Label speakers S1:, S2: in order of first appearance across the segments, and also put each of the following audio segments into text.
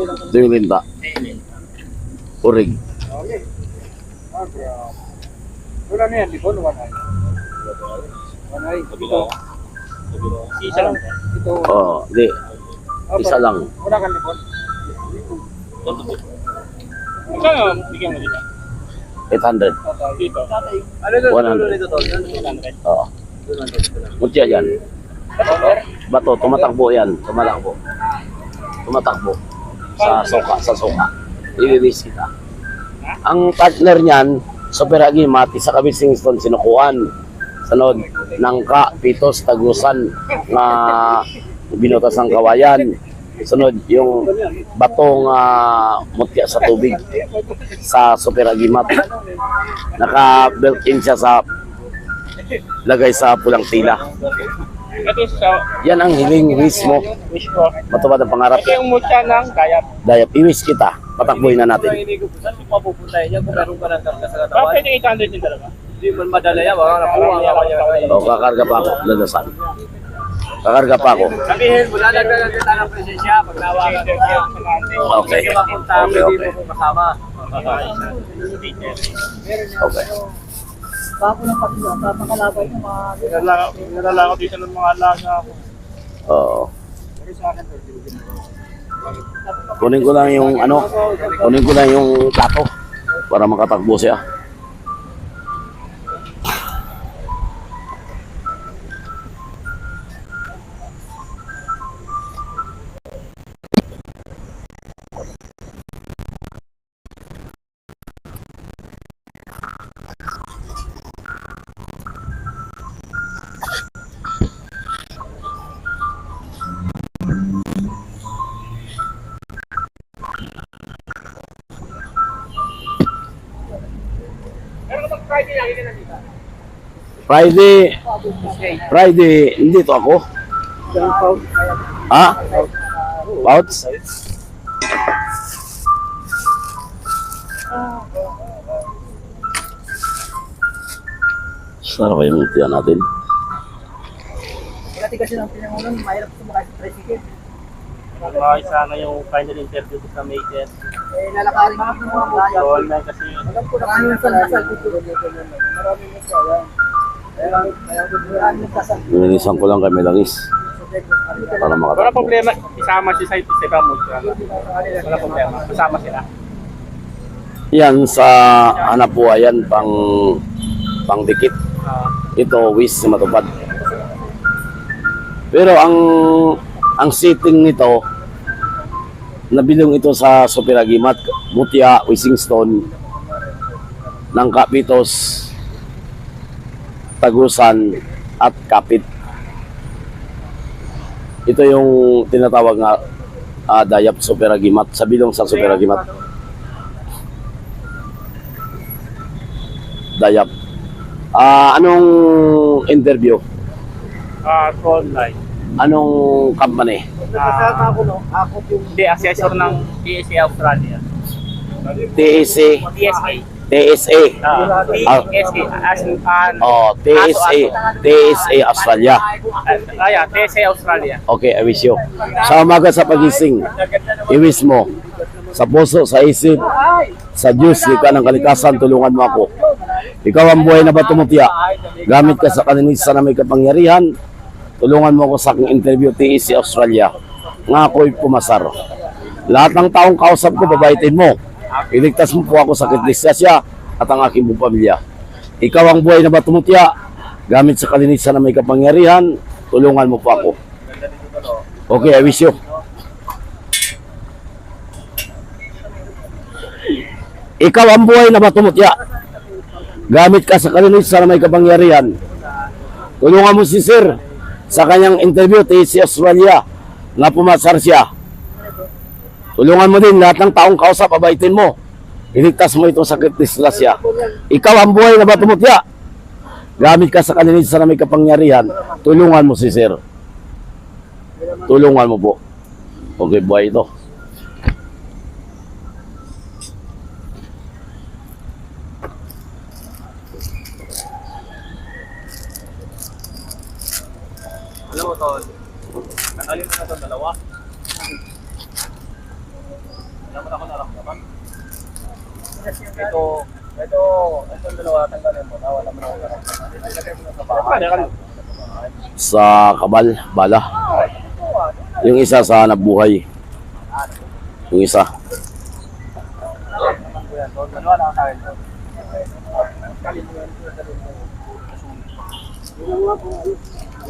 S1: Ito yung linta. Urig.
S2: Okay. Ah, grabe. Wala na di ba? Wala na. Wala na. Ito.
S3: Isa lang.
S2: Ito.
S1: Oo, hindi. Isa lang.
S2: Wala kang lipon.
S3: Magkano bigyan mo dito?
S1: 800.
S3: Dito.
S2: Ano ito?
S1: 100.
S2: Ito to.
S3: 100.
S1: Oo. Mutya yan. Bato, tumatakbo yan. Tumalakbo. Tumatakbo. Sa soka, sa soka. Iwiwis kita. Ang partner niyan, Super Agimat, sa Kabising Stone, sinukuan. Sunod, nangka, pitos, tagusan, na binutas ng kawayan. Sunod, yung batong ah, mutya sa tubig sa Super Agimat. Naka-built-in siya sa lagay sa pulang tila.
S3: Ito sa
S1: Yan ang hiling mismo.
S3: wish ko.
S1: Matupad ang pangarap.
S3: Ito yung mutya ng kayap.
S1: Dayap, iwis kita. Patakbuhin na natin.
S2: Saan mo mapupunta yan kung meron ka ng karga sa
S3: Bakit
S2: katawan.
S3: pwede 800 yung dalawa?
S2: Hindi mo madala yan. Baka nakuha ka kaya.
S1: O, kakarga pa ako. Ladasan. Kakarga pa ako.
S2: Sabihin, wala nagdala kita ng presensya pag nawagan ka.
S1: Okay.
S2: Hindi mapunta,
S1: Okay,
S2: hindi mo kasama.
S1: Okay.
S4: Bago ng pagkila, papakalabay ng mga
S3: Nalala ko dito ng mga alaga ko.
S1: Oo. Kunin ko lang yung ano, kunin ko lang yung plato para makatakbo siya. Friday, Friday, hindi to ako. Ha? Pouch? Sana ba yung tiyan natin?
S4: Kasi kasi ng pinangunan, mahirap sumakay sa tricycle.
S3: Mga sana yung final interview ko sa May 10.
S4: Eh, lalakarin mo ng mga.
S3: So, online kasi
S4: Alam ko na kung saan kasal dito. Marami na kaya.
S1: Nilinisan ko lang kami langis para
S3: Wala
S1: makatakbo.
S3: problema, isama si sa sa ibang. Wala problema, kasama sila.
S1: Yan sa hanap buhay yan, pang pang dikit.
S3: Ah,
S1: Ito, wish na matupad. Pero ang ang setting nito, nabilong ito sa Superagimat, Mutya, Wishing Stone, ng Kapitos, Tagusan, at Kapit. Ito yung tinatawag nga ah, Dayap Superagimat, sa bilong sa Superagimat. Dayap. Ah, anong interview?
S3: ah, online.
S1: Anong company?
S3: Ah,
S4: ako, no? Ako yung
S3: Hindi, assessor ng TSA Australia.
S1: TSA,
S3: TSA.
S1: TSA.
S3: Ah,
S1: Ah.
S3: TSA. As in, an,
S1: Oh, TSA, TSA Australia.
S3: ah, yeah, TSA Australia.
S1: Okay, I wish you. Sa umaga sa pagising, i-wish mo. Sa puso, sa isip, sa Diyos, ka ng kalikasan, tulungan mo ako. Ikaw ang buhay na batumutya. Gamit ka sa kaninisan na may kapangyarihan. Tulungan mo ako sa aking interview, TSA Australia. Nga ako'y pumasar. Lahat ng taong kausap ko, babaitin mo. Iligtas mo po ako sa kisya at ang aking buong pamilya. Ikaw ang buhay na batumutya. Gamit sa kalinisan na may kapangyarihan, tulungan mo po ako. Okay, I wish you. Ikaw ang buhay na batumutya. Gamit ka sa kalinisan na may kapangyarihan. Tulungan mo si Sir sa kanyang interview sa Australia na pumasar siya. Tulungan mo din lahat ng taong kausap, abaitin mo. Iligtas mo itong sakit dislasya. Ikaw ang buhay na batumutya. Gamit ka sa kalinisan na may kapangyarihan. Tulungan mo si Sir. Tulungan mo po. Okay, buhay ito.
S2: Alam mo, Tol. Alin na ito, dalawa. Naman ako naramdaman. Ito, ito, ito dalawa, tanggalin mo. Nawala mo na ako. Ilagay mo na sa bahay.
S1: Sa kabal, bala. Yung isa sa nabuhay. Yung isa.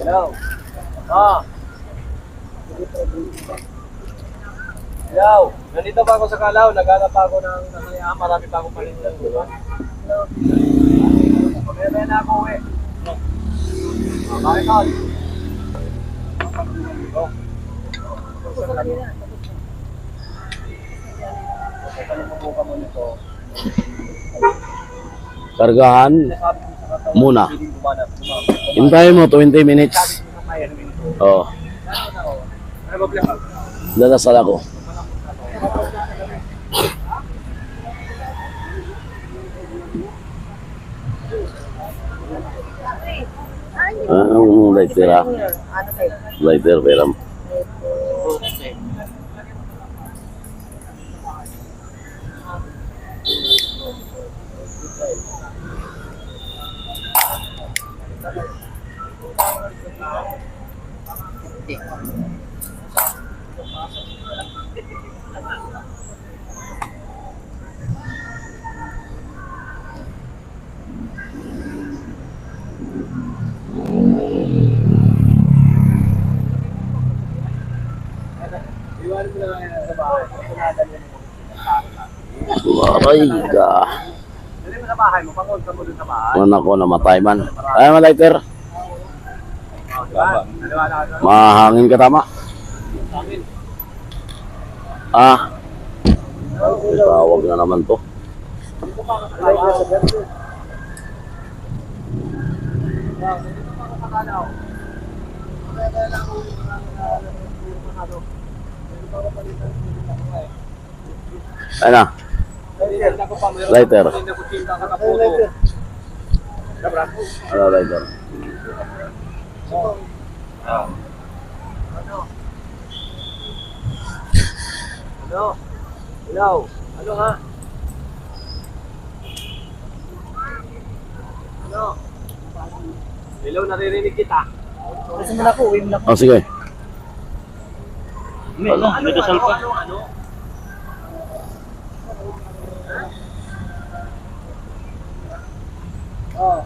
S2: Hello. Ah. Hello. Nandito pa ako sa Kalaw. Naghanap pa ako ng nasaya. Marami pa akong palinda. Hello. Pagkaya na ako eh. Ah, Bakit ka? Oh.
S1: Kargahan muna. Hintayin mo 20 minutes. Oh,
S2: Ano
S1: dadasal ako. Ah, ang lighter ah. Lighter, pero
S2: Iwan mo na lang yan sa bahay. Punadan mo.
S1: aray ka.
S2: Dali mo sa bahay mo. Pangon ka mo dun sa bahay.
S1: Ano ko namatay man. Ay, ma lighter. Mahangin ka tama. Ah. Tawag na naman to. Ano? Lighter. Ano lighter?
S2: Ano? Ilaw. Ano nga? Ano? Ilaw, naririnig kita.
S4: Kasi mo na ko, uwi mo na ko.
S1: Oh, sige.
S2: Ano? Ano? Ano? Ano? Ano?
S4: Oh.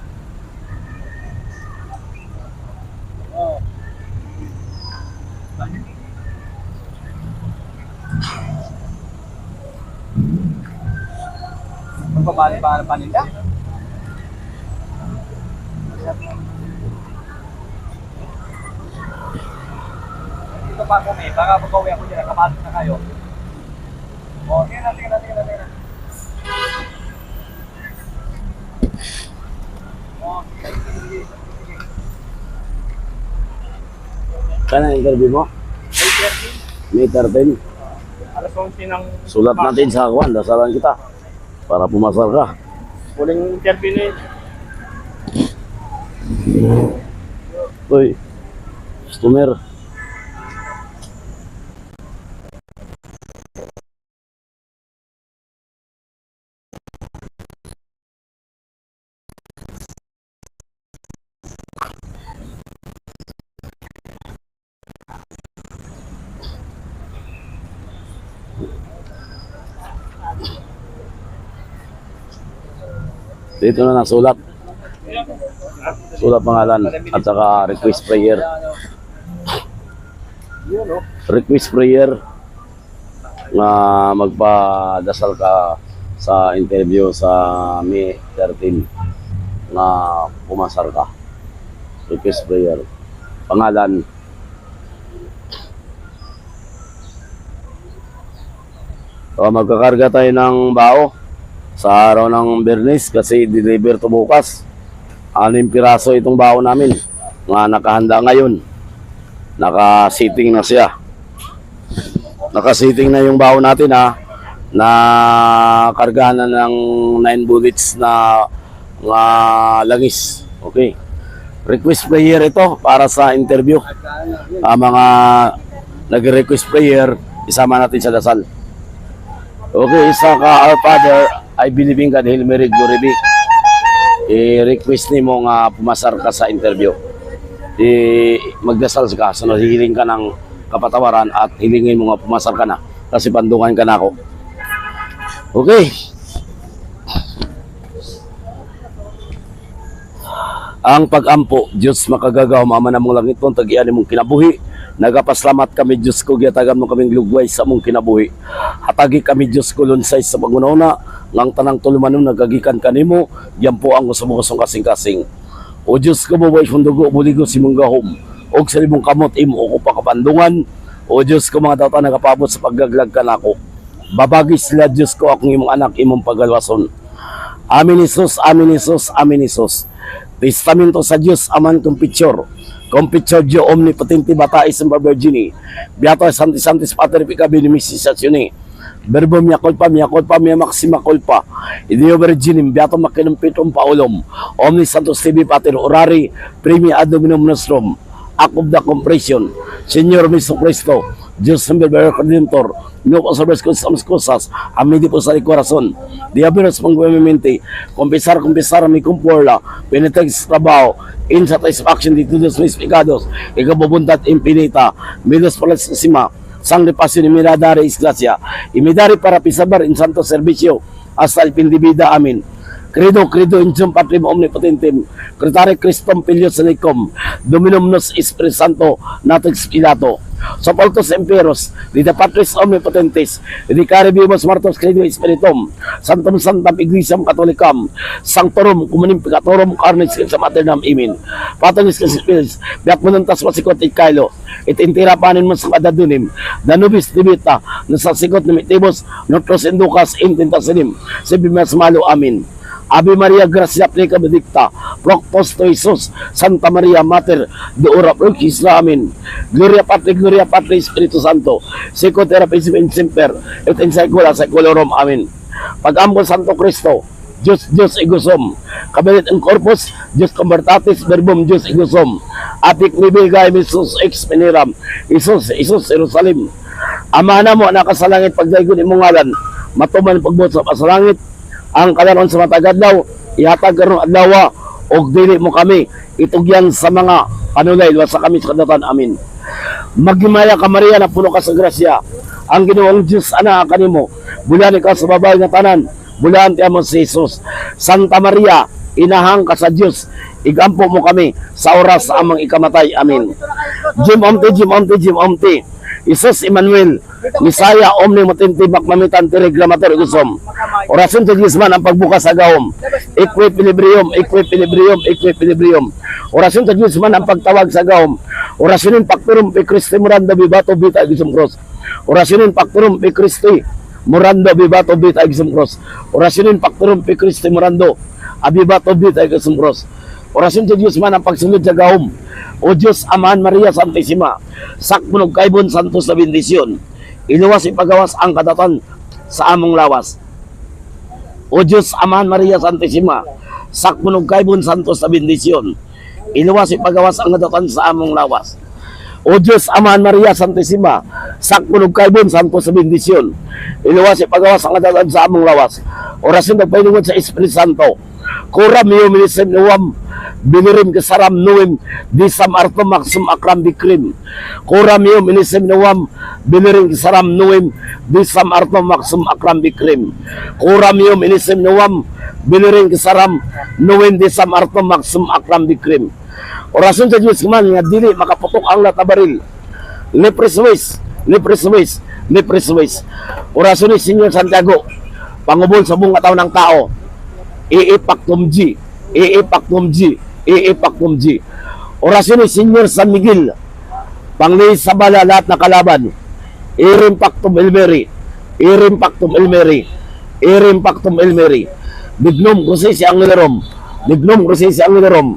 S4: Oh.
S2: Magbabali pa ng paninda? Dito pa may, baka pag-uwi ako dyan, nakapasok na kayo. O, tingnan na, tingnan na, tingnan na, tingnan na. O, sige, sige, sige.
S1: Kaya interview mo? May 13.
S2: Alas 11 ng...
S1: Sulat natin sa kwan. Dasalan kita. Para pumasar ka.
S2: Huling interview na yun.
S1: Uy. Customer. Dito na nasulat. Sulat pangalan at saka request prayer. Request prayer na magpadasal ka sa interview sa May 13 na pumasar ka. Request prayer. Pangalan. So, magkakarga tayo ng bao sa araw ng Bernis kasi deliver to bukas. Anim piraso itong bao namin nga nakahanda ngayon. Naka-sitting na siya. Naka-sitting na yung bao natin ha. Na kargahan na ng 9 bullets na nga langis. Okay. Request prayer ito para sa interview. Ang mga nag-request prayer, isama natin sa dasal. Okay, isa ka, Our Father, I believe in God, Hail Mary, Glory be. I-request ni mo nga pumasar ka sa interview. I magdasal ka, so hiling ka ng kapatawaran at hilingin mo nga pumasar ka na kasi pandungan ka na ako. Okay. Ang pag-ampo, Diyos makagagaw, mama na mong langit mong tagian mong kinabuhi. Nagapaslamat kami, Diyos ko, giyatagan mo kaming lugway sa mong kinabuhi. Hatagi kami, Diyos ko, lunsay sa pagununa, ngang tanang tulumanon nagagikan kanimo, yan po ang mo gustong kasing-kasing. O Diyos ko, buway fundugo, buligo si mong gahom, o sa libong kamot, imo ko pa kapandungan, o Diyos ko, mga tata nagapabot sa paggaglag ka na ako. Babagi sila, Diyos ko, akong imong anak, imong pagalwason. Amin Isus, Amin Isus, Amin Isus. Testamento sa Diyos, aman. Kung picture Dio omnipotente bata isang virgini. Beato santi santis pater pica benemisisatione. Mia culpa, mia maxima culpa. Idio virginim, beato makinum pitum paulum. Omni santos tibi pater orari, primi ad dominum nostrum. Of the compression. Señor Miso Cristo, Diyos ng Bibero Redentor, no po sa ko sa cosas, amidi po sa corazon. Diabetes pang gumiminti, kumpisar kumpisar mi kumporla, penitag sa trabaho, in satisfaction dito mis pecados, ikabubuntat infinita, midos palasima, sang repasyon ni Miradare Isglasia, imidari para pisabar in santo servicio, hasta el fin de vida, amin. Credo, credo in Sum Patrim Omnipotentem, Cretare Christum Filius Sanicum, Dominum Nos Espiritu Santo, Natrix Pilato. Sopaltos Emperos, Dita Patris Omnipotentes, Dicare Vivos Martos Credo Spiritum, Santum Santam Iglesiam Catholicam, Sanctorum Comunim Peccatorum Carnis sa Maternam Imin. Patolis kasi Spirits, Biak Manantas Masikot Ikailo, It intira panin mo sa kadadunim, Danubis Tibita, Nasasikot ni Mitibos, Notros Indukas, Intintasinim, Sibimas Malo Amin. Ave Maria Gracia Plica Benedicta, Proctos to Jesus, Santa Maria Mater, de ora pro Amin. Gloria Patri, Gloria Patri, Espiritu Santo, Seco Terapis in Semper, et in Saecula Saeculorum. Amin. Pag-ambol Santo Cristo, Diyos, Diyos igusum. Kabinet ang corpus, Diyos convertatis, verbum, Diyos igusum. Atik nibigay, Jesus ex peniram, Jesus, Jesus, Jerusalem. Ama na mo, nakasalangit, pagdaigon imong ngalan, matuman pagbuot sa pasalangit, ang kalaron sa matagad daw, ihatag karon adlaw og dili mo kami itugyan sa mga panulay sa kami sa kadatan amin. Magimaya ka Maria na puno ka sa grasya. Ang Ginoong Diyos ana kanimo. Bulan ka sa babae nga tanan. Bulan ti amo si Jesus. Santa Maria, inahang ka sa Dios. Igampo mo kami sa oras sa amang ikamatay. Amin. Jim Omte, Jim Omte, Jim Omte. Isus Emmanuel, Misaya Omni Matinti Makmamitan Tiregramator Gusom. Orasyon sa Gisman ang pagbukas sa gawom. Equipilibrium, equipilibrium, equipilibrium. Orasyon sa Gisman ang pagtawag sa gawom. Orasyonin Pactorum pe Christi Muranda Bibato Bita Gisum Cross. Orasyonin Pactorum pe Christi Murando Bibato Bita Gisum Cross. Orasyonin Pactorum pe Christi Murando Abibato Bita Gisum Cross. Orasyon sa Diyos man ang pagsunod sa gahom. O Diyos, Amahan Maria Santissima, sakmunog kaibon santos na bendisyon. Iluwas ipagawas ang kadatan sa among lawas. O Diyos, Amahan Maria Santissima, sakmunog kaibon santos na bendisyon. Iluwas ipagawas ang kadatan sa among lawas. O Diyos, Amahan Maria Santissima, sakmunog kaibon santos na bendisyon. Iluwas ipagawas ang kadatan sa among lawas. Orasyon na painungod sa Espiritu Santo. Kuram iyo minisem nuwam binirim kesaram nuwim disam arto maksum akram bikrim. Kuram iyo minisem nuwam binirim kesaram nuwim disam arto maksum akram bikrim. Kuram iyo minisem nuwam binirim kesaram nuwim disam arto maksum akram bikrim. Orasyon sa Diyos man nga dili makaputok ang latabaril. Lepres ways, lepres ways, lepres ways. Orasyon ni Senyor Santiago, pangubol sa buong katawan ng tao, iipaktumji, iipaktumji, iipaktumji. Orasyon ni Senyor San Miguel, pangli sa bala lahat na kalaban, irimpaktum ilmeri, irimpaktum ilmeri, irimpaktum ilmeri. Dignum kusi si Angelorom, dignum kusi si Angelorom,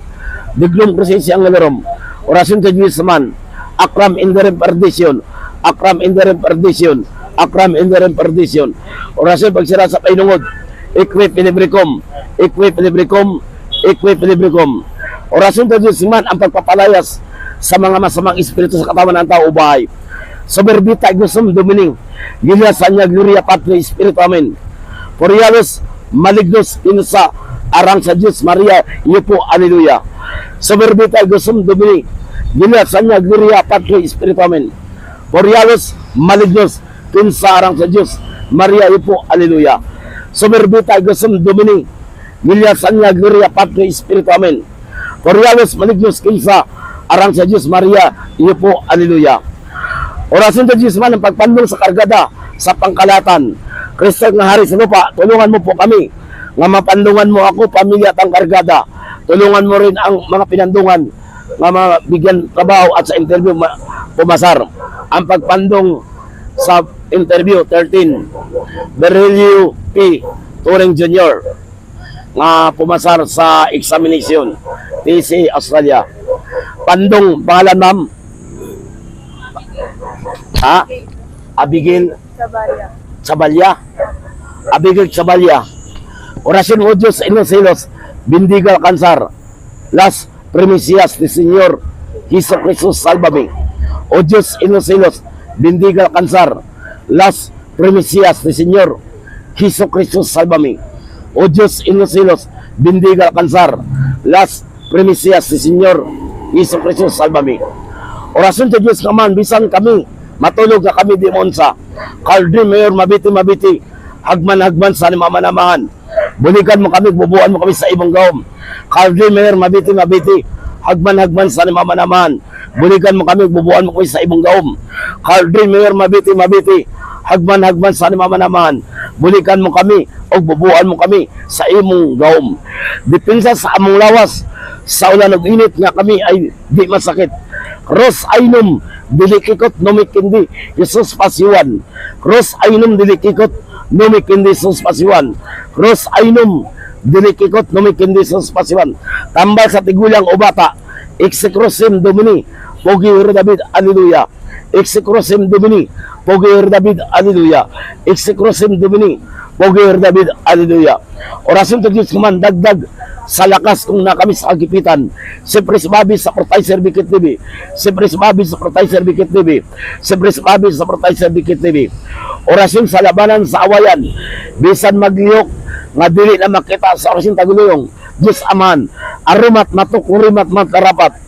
S1: dignum kusi si Angelorom. Orasyon sa Diyos man, akram in the perdition, akram in the perdition, akram in the perdition. Orasyon pagsira sa painungod, equip pilibricum, equip pilibricum, equip pilibricum. Orasyon sa Diyos man ang pagpapalayas sa mga masamang espiritu sa katawan ng tao bahay. soberbita gusum domini, gilia sanya gloria patri spiritu amin. Porialos malignos insa arang sa Diyos Maria, iyo po, aleluya. Soberbita gusum domini, gilia sanya gloria patri spiritu amin. Porialos malignos kinsa arang sa Diyos Maria, iyo po, aleluya. Soberbita gusum domini, gilia sanya gloria patri spiritu amin. Porialos malignos kinsa arang sa Diyos Maria, iyo po, aleluya. Orasin sa Diyos man ang pagpandong sa kargada sa pangkalatan. Kristo nga hari sa lupa, tulungan mo po kami nga mapandungan mo ako, pamilya at ang kargada. Tulungan mo rin ang mga pinandungan nga mabigyan trabaho at sa interview ma- pumasar. Ang pagpandong sa interview 13, Berhelio P. Turing Jr. nga pumasar sa examination TC Australia. Pandong, pangalan ma'am? Ha? Abigail
S4: Sabarya.
S1: Sabalya. Abigail Sabalya. Orasyon o Diyos inoselos, bindigal kansar. Las primicias ni Señor Hiso Jesus salvame. O Diyos inoselos, bindigal kansar. Las primicias ni Señor Hiso Jesus salvame. O Diyos inoselos, bindigal kansar. Las primicias ni Señor Hiso Jesus salvame. Orasyon sa Diyos kaman, bisan kami, matulog na kami di monsa. Kaldri mayor mabiti mabiti, hagman hagman sa mamanamahan. Bulikan mo kami, bubuan mo kami sa ibang gawom. Kaldri mayor mabiti mabiti, hagman hagman sa mamanamahan. Bulikan mo kami, bubuan mo kami sa ibang gawom. Kaldri mayor mabiti mabiti, hagman hagman sa mamanamahan. Bulikan mo kami, o bubuan mo kami sa imong gawom. Dipinsa sa among lawas, sa ulan ng init nga kami ay di masakit. Cross ainom dilikikot numikindi Jesus pasiwan. Cross ainom dilikikot numikindi Jesus pasiwan. Cross ainom dilikikot numikindi Jesus pasiwan. Tambal sa tigulang o bata. Execrosim Domini. Pogi David. Alleluia. Execrosim Domini. Pogi David. Alleluia. Execrosim Domini. Pogi David. Alleluia. Orasyon to Diyos kuman dagdag sa lakas kung na kami sa kagipitan. Si Bobby sa Protay Servikit TV. Si Bobby sa Protay Servikit TV. Si Bobby sa Protay Servikit TV. Orasyon sa labanan sa awayan. Bisan magliyok nga dili na makita sa orasyon taguluyong. Diyos aman. Arumat matok urimat matarapat.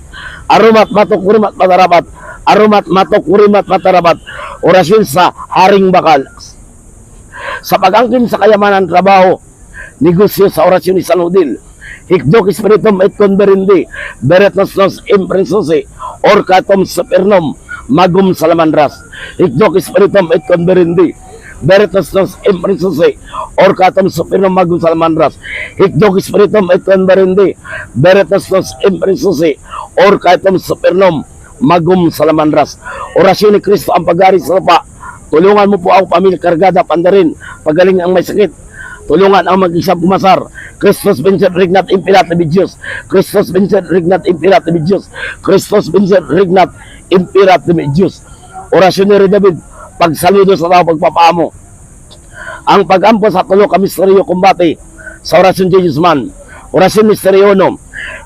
S1: Arumat matok urimat matarapat. Arumat matok urimat matarapat. Orasyon sa haring bakal. Sa pagangkin sa kayamanan trabaho, negosyo sa orasyon ni San Udil. Hikdok spiritum et converindi, beret nos nos imprensosi, or katom supernom, magum salamandras. Hikdok spiritum et converindi, nos imprensosi, or katom supernom, magum salamandras. Hikdok spiritum et converindi, beret nos nos imprensosi, or katom supernom, magum salamandras. Orasyon ni Kristo ang pagari sa lupa. Tulungan mo po ako pamilya kargada pandarin, pagaling ang may sakit. Tulungan ang mag-isang pumasar. Christos vincent regnat imperat de Diyos. Christos vincent regnat imperat de Diyos. Christos vincent regnat imperat de Diyos. Orasyon ni David, pagsaludo sa tao pagpapaamo. Ang pagampo sa tulo ka misteryo kumbate sa orasyon Jesus man. Orasyon misteryo no.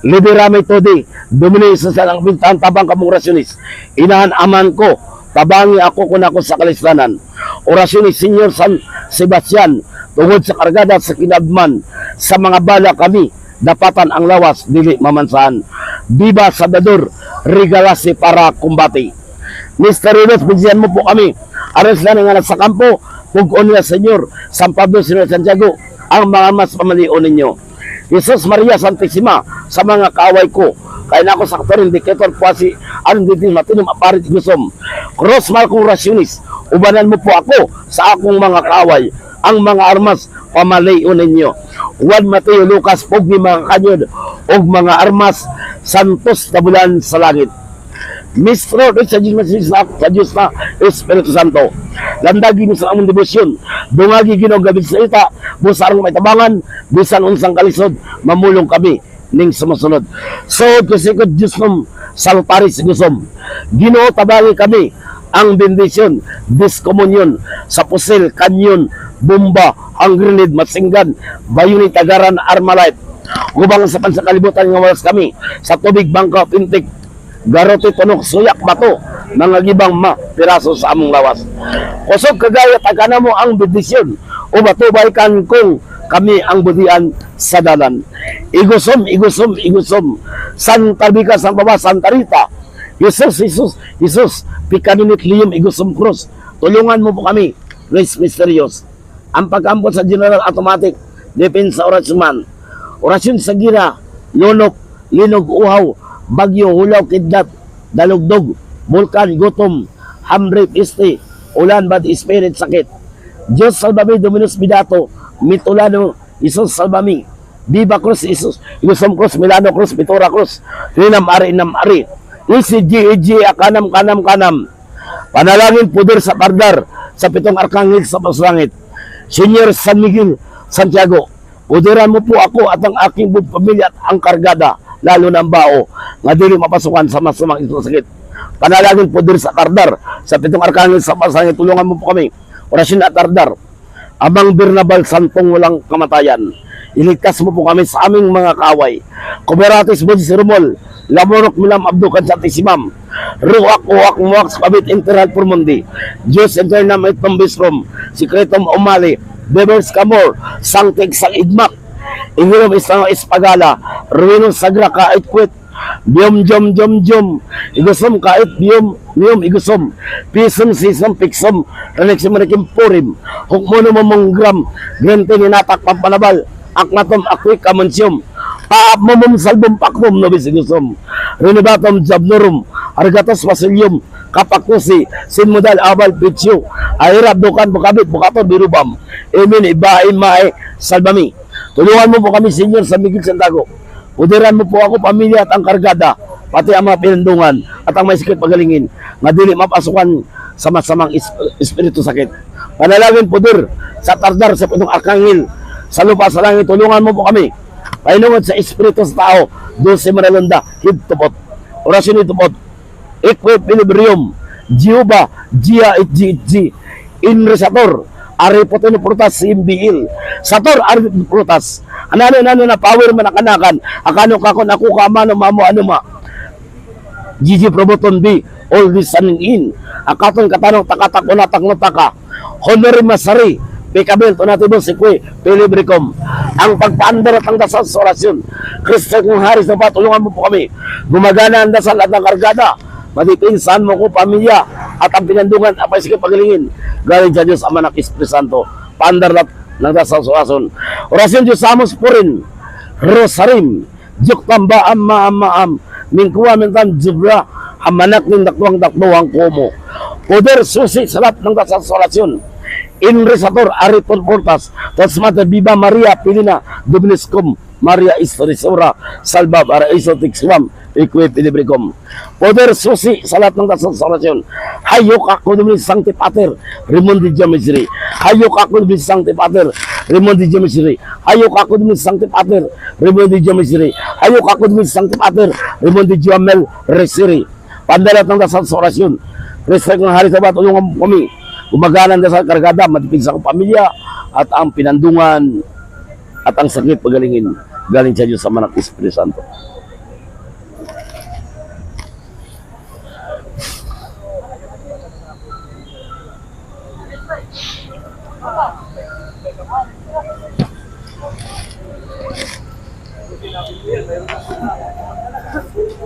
S1: Liberame todi, dumini sa salang bintahan tabang kamong orasyonis. Inahan aman ko, tabangi ako kung ako sa kalislanan. Orasyon ni Senyor San Sebastian, tungod sa kargada sa kinabman, sa mga bala kami, dapatan ang lawas, dili mamansahan. Viva Salvador, regalasi para kumbati. Mr. Rinos, bigyan mo po kami. Ares lang nga sa kampo, pugon niya Senyor, San Pablo, Senyor Santiago, ang mga mas pamalion ninyo. Jesus Maria Santissima, sa mga kaaway ko, kaya na ako sa aktor, indicator po si dito matinom aparit gusom. Cross Marcong Rasionis, ubanan mo po ako sa akong mga kaaway, ang mga armas pamalayon ninyo. Juan Mateo Lucas, pog ni mga kanyod, og mga armas, santos na bulan sa langit. Mistro rin sa na sa Diyos na Espiritu Santo. Landagi mo sa among debosyon. Dungagi ginaw gabi sa ita. Busarang may tabangan. Bisan unsang kalisod. Mamulong kami ning sumusunod. So, kasi ko Diyos nung salutaris gusom. Ginoo tabangi kami ang bendisyon, diskomunyon sa pusil, kanyon, bomba, ang grenade, masinggan, bayuni, tagaran, armalite, ubang sa pansakalibutan nga walas kami sa tubig, bangka, pintik, garote tunok suyak bato mga gibang ma piraso sa among lawas. Kusog kagaya tagana mo ang bendisyon o batubay kan kung kami ang budian sa dalan. Igusom igusom igusom. San tabika san baba san tarita Jesus Jesus Jesus. Pikaminit liyom igusom cross tulungan mo po kami Grace Mysterious ang pag-ambot sa General Automatic Defense sa Orasyon Orasyon sa gira Lunok Linog Uhaw Bagyo Hulaw Kidlat Dalugdog Bulkan Gutom Hamre Piste Ulan Bad Spirit Sakit. Diyos Salvami Dominus Bidato Mitulano Isus Salvami Viva Cruz Isus Igusom Cruz Milano Cruz Pitora Cruz Rinam Ari Nam Ari. ECG EG Akanam Kanam Kanam Panalangin puder sa pardar sa pitong arkangel sa paslangit. Senior San Miguel, Santiago, puderan mo po ako at ang aking buong pamilya at ang kargada, lalo na bao, nga dili mapasukan sa masamang ito sakit. Panalangin puder sa pardar sa pitong arkangel sa paslangit. Tulungan mo po kami. Orasyon at pardar. Amang Bernabal Santong walang kamatayan. Iligtas mo po kami sa aming mga kaway. Kumeratis mo si Rumol. Lamorok milam abdukan sa tisimam. Ruak uwak muwak sa pabit interal purmundi. Diyos internam it pambisrom. Sikretom umali. Bebers kamor. Sangtig sang igmak. Inginom isang ispagala. Ruinom sagra kait kwit. Biyom jom jom jom. Igusom kait biyom biyom igusom. Pisum sisum piksum. Reneksum rekim purim. Hukmono mamongram. Grente ninatak pampanabal. Aknatom akwik kamansyum. Paap mo mong salbong pakmom no bisigusom. Rinibatom jabnurum. Argatos pasilyum. Kapakusi. Sinmudal abal pitsyo. Ahirap dukan bukabit bukaton birubam. Amen. Ibain mae salbami. Tulungan mo po kami senior sa Miguel Santago. Udiran mo po ako pamilya at ang kargada. Pati ang mga pinandungan at ang may sikit pagalingin. Nga dili mapasukan sa masamang espiritu sakit. Panalangin pudir sa tardar sa punong arkangil sa lupa sa langit. Tulungan mo po kami. Painungod sa espiritu sa tao. Dulce Maralonda. Hid tupot. Orasyon ni tupot. Ikwe Pilibrium. Jehovah. Gia G G. Inresator. Ari po ni prutas si Imbiil. Sator ari prutas. Anano nano na power manakanakan. Akano kakon ako kamano mamo ano ma. Gigi Proboton B, all this sunning in. Akaton katanong takatak na takno taka. Honor Masari, Pekabel, Tonatibo, Sikwe, Pilibricom. Ang pagpaandar at ang dasal sa orasyon. Kristo kung haris na tulungan mo po kami. Gumagana ang dasal at ang kargada. Matipinsan mo ko pamilya at ang pinandungan at sige pagalingin. Galing sa Diyos, Ama ng Espiritu Santo. Paandar at ng dasal sa orasyon. Diyos Amos po rin. Rosarim. Juk tamba am maam maam. Mingkuwa mintan jubra. Amanak ng dakwang dakbawang komo. Poder susi salat ng dasal sa orasyon. Inresator Ariton Portas, Tasmata Viva Maria Pilina, Dubiniscom, Maria Istorisora, Salva para Isotixwam, Eque Pilibricom. Poder susi sa lahat ng dasal sa orasyon. Hayok ako duminis Sancti Pater, Raymond de Jamesri. Hayok ako duminis Sancti Pater, Raymond de Jamesri. Hayok ako duminis Sancti Pater, Raymond de Jamesri. Hayok ako duminis Sancti Pater, Raymond Jamel Resiri. Pandalat ng dasal sa orasyon. Respect ng hari sa bato, mo kami. Gumagalan na sa kargada, matipid sa pamilya at ang pinandungan at ang sakit pagalingin galing sa Diyos sa manak Espiritu Santo.